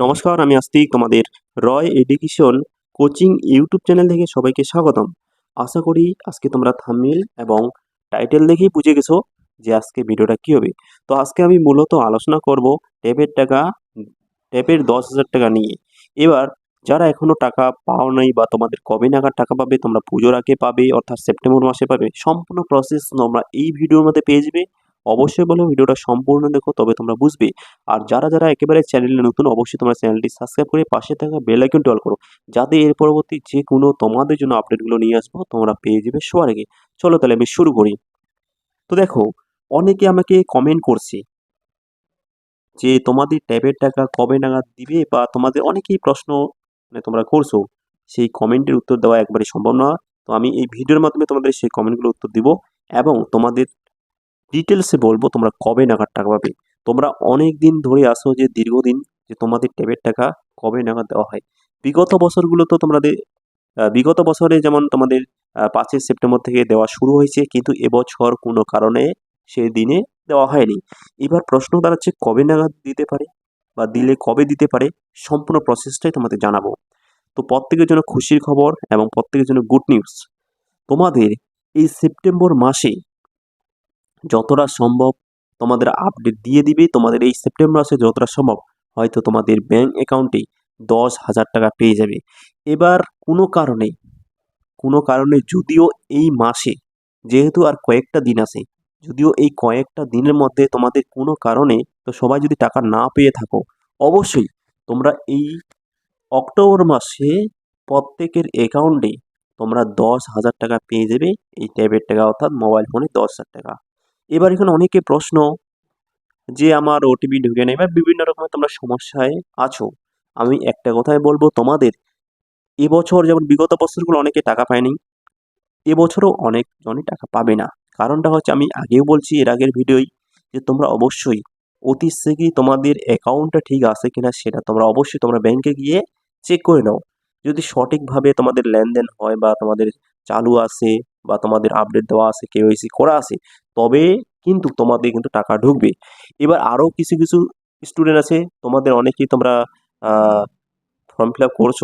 নমস্কার, আমি আস্তিক, তোমাদের Roy education coaching YouTube channel থেকে সবাইকে স্বাগতম। আশা করি আজকে তোমরা থাম্বনেল এবং টাইটেল দেখেই বুঝে গেছো যে আজকে ভিডিওটা কী হবে। তো আজকে আমি মূলত আলোচনা করব ট্যাপের টাকা, ট্যাপের দশ হাজার টাকা নিয়ে। এবার, যারা এখনও টাকা পাও নাই বা তোমাদের কবে নাগাদ টাকা পাবে, তোমরা পুজোর আগে পাবে, অর্থাৎ সেপ্টেম্বর মাসে পাবে, সম্পূর্ণ প্রসেস তোমরা এই ভিডিওর মধ্যে পেয়ে যাবে। অবশ্যই বলো, ভিডিওটা সম্পূর্ণ দেখো, তবে তোমরা বুঝবে। আর যারা যারা একেবারে চ্যানেলে নতুন, অবশ্যই তোমরা চ্যানেলটি সাবস্ক্রাইব করে পাশে থাকা বেল আইকনটি অল করো। যাতে এর পরবর্তী যে কোনো তোমাদের জন্য আপডেটগুলো নিয়ে আসব, তোমরা পেয়ে যাবে সবার আগে। চলো তাহলে আমি শুরু করি। তো দেখো, অনেকে আমাকে কমেন্ট করছে যে, তোমাদের ট্যাবের টাকা কবে নাগাদ দিবে? বা তোমাদের অনেকেই প্রশ্ন মানে তোমরা করছ। সেই কমেন্টের উত্তর দেওয়া একবারে সম্ভব নয় তো আমি এই ভিডিওর মাধ্যমে তোমাদের সেই কমেন্টগুলো উত্তর দিব এবং তোমাদের ডিটেলসে বলব তোমরা কবে নাগাদ টাকা পাবে। তোমরা অনেক দিন ধরে আসো যে দীর্ঘদিন যে তোমাদের ট্যাবের টাকা কবে নাগাদ দেওয়া হয়। বিগত বছরগুলো তো তোমাদের বিগত বছরে যেমন তোমাদের পাঁচই সেপ্টেম্বর থেকে দেওয়া শুরু হয়েছে, কিন্তু এবছর কোনো কারণে সেই দিনে দেওয়া হয়নি। এবার প্রশ্ন দাঁড়াচ্ছে, কবে নাগাদ দিতে পারে বা দিলে কবে দিতে পারে? সম্পূর্ণ প্রসেসটাই তোমাদের জানাব। তো প্রত্যেকের জন্য খুশির খবর এবং প্রত্যেকের জন্য গুড নিউজ তোমাদের এই সেপ্টেম্বর মাসে যতটা সম্ভব তোমাদের আপডেট দিয়ে দিবে। তোমাদের এই সেপ্টেম্বর মাসে যতটা সম্ভব হয়তো তোমাদের ব্যাঙ্ক অ্যাকাউন্টে দশ হাজার টাকা পেয়ে যাবে। এবার কোনো কারণে কোনো কারণে যদিও এই মাসে, যেহেতু আর কয়েকটা দিন আছে, যদিও এই কয়েকটা দিনের মধ্যে তোমাদের কোনো কারণে তো সবাই যদি টাকা না পেয়ে থাকো, অবশ্যই তোমরা এই অক্টোবর মাসে প্রত্যেকের অ্যাকাউন্টে তোমরা দশ হাজার টাকা পেয়ে যাবে। এই ট্যাবের টাকা অর্থাৎ মোবাইল ফোনে দশ হাজার টাকা। এবার এখানে অনেকে প্রশ্ন যে আমার ওটিপি ঢুকে নেই। বা বিভিন্ন রকমের তোমরা সমস্যায় আছো। আমি একটা কথাই বলব তোমাদের, এবছর যেমন বিগত বছরগুলো অনেকে টাকা পায়নি, এবছরও অনেকজনই টাকা পাবে না। কারণটা হচ্ছে আমি আগেও বলছি, এর আগের ভিডিওই যে তোমরা অবশ্যই অতি শীঘ্রই তোমাদের অ্যাকাউন্টটা ঠিক আছে কিনা সেটা তোমরা অবশ্যই তোমরা ব্যাংকে গিয়ে চেক করে নাও। যদি সঠিকভাবে তোমাদের লেনদেন হয় বা তোমাদের চালু আছে বা তোমাদের আপডেট দেওয়া আছে কেওয়াইসি করা আছে, তবে কিন্তু তোমাদের কিন্তু টাকা ঢুকবে। এবার আরও কিছু কিছু স্টুডেন্ট আছে, তোমাদের অনেকেই তোমরা ফর্ম ফিল আপ করছ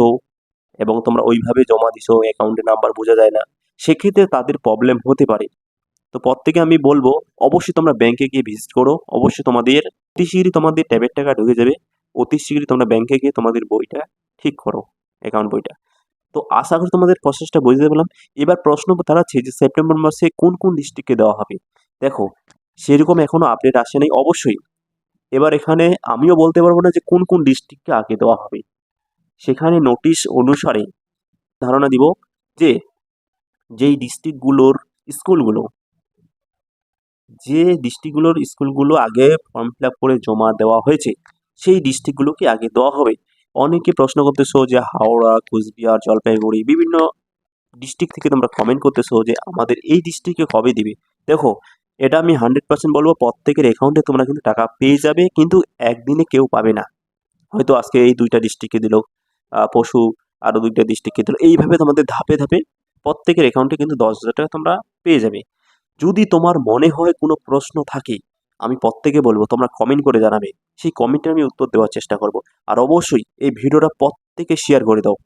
এবং তোমরা ওইভাবে জমা দিছো অ্যাকাউন্টের নাম্বার বোঝা যায় না। সেক্ষেত্রে তাদের প্রবলেম হতে পারে। তো প্রত্যেকে আমি বলব, অবশ্যই তোমরা ব্যাংকে গিয়ে ভিজিট করো। অবশ্যই তোমাদের, অতি শীঘ্রই তোমাদের ট্যাবের টাকা ঢুকে যাবে। অতি শীঘ্রই তোমরা ব্যাংকে গিয়ে তোমাদের বইটা ঠিক করো অ্যাকাউন্ট বইটা। তো আশা করি তোমাদের প্রসেসটা বুঝতে পারলাম। এবার প্রশ্ন দাঁড়াচ্ছে যে সেপ্টেম্বর মাসে কোন কোন ডিস্ট্রিক্টে দেওয়া হবে? দেখো, সেরকম এখনও আপডেট আসে নাই, অবশ্যই। এবার এখানে আমিও বলতে পারব না যে কোন কোন ডিস্ট্রিক্টকে আগে দেওয়া হবে। সেখানে নোটিশ অনুসারে ধারণা দিব যে, যেই ডিস্ট্রিক্টগুলোর স্কুলগুলো যে ডিস্ট্রিক্টগুলোর স্কুলগুলো আগে ফর্ম ফিল করে জমা দেওয়া হয়েছে, সেই ডিস্ট্রিক্টগুলোকে আগে দেওয়া হবে। অনেকে প্রশ্ন করতেছো যে হাওড়া, কুচবিহার, জলপাইগুড়ি, বিভিন্ন ডিস্ট্রিক্ট থেকে তোমরা কমেন্ট করতেছো যে আমাদের এই ডিস্ট্রিক্টে কবে দিবে? দেখো এটা আমি হান্ড্রেড পার্সেন্ট বলব, প্রত্যেকের অ্যাকাউন্টে তোমরা কিন্তু টাকা পেয়ে যাবে, কিন্তু একদিনে কেউ পাবে না। হয়তো আজকে এই দুইটা ডিস্ট্রিক্টে দিল পশু আরও দুইটা ডিস্ট্রিক্টে দিল, এইভাবে তোমাদের ধাপে ধাপে প্রত্যেকের অ্যাকাউন্টে কিন্তু দশ হাজার টাকা তোমরা পেয়ে যাবে। যদি তোমার মনে হয় কোনো প্রশ্ন থাকে, আমি প্রত্যেকে বলব, তোমরা কমেন্ট করে জানাবে। সেই কমেন্টে আমি উত্তর দেওয়ার চেষ্টা করব। আর অবশ্যই এই ভিডিওটা প্রত্যেকে শেয়ার করে দাও,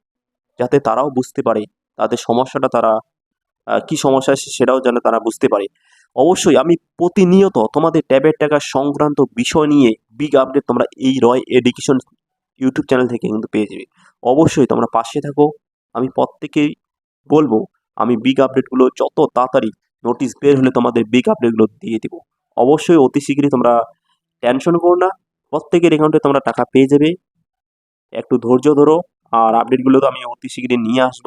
যাতে তারাও বুঝতে পারে তাদের সমস্যাটা তারা কি সমস্যা সেটাও যেন তারা বুঝতে পারে। অবশ্যই আমি প্রতিনিয়ত তোমাদের ট্যাবের টাকা সংক্রান্ত বিষয় নিয়ে বিগ আপডেট তোমরা এই রয় এডুকেশন ইউটিউব চ্যানেল থেকে কিন্তু পেয়ে যাবে। অবশ্যই তোমরা পাশে থাকো। আমি প্রত্যেকেই বলব, আমি বিগ আপডেটগুলো যত তাড়াতাড়ি নোটিশ বের হলে তোমাদের বিগ আপডেটগুলো দিয়ে দেবো। অবশ্যই অতি শীঘ্রই তোমরা টেনশন করো না। প্রত্যেকের অ্যাকাউন্টে তোমরা টাকা পেয়ে যাবে। একটু ধৈর্য ধরো। আর আপডেটগুলো তো আমি অতি শীঘ্রই নিয়ে আসব।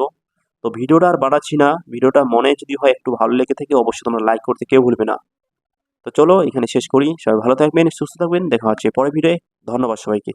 তো ভিডিওটা আর বাড়াচ্ছি না। ভিডিওটা মনে যদি হয় একটু ভালো লেগে থাকে, অবশ্যই তোমরা লাইক করতে কেউ ভুলবে না। তো চলো এখানে শেষ করি। সবাই ভালো থাকবেন, সুস্থ থাকবেন। দেখা হচ্ছে পরে ভিডিওয়ে ধন্যবাদ সবাইকে।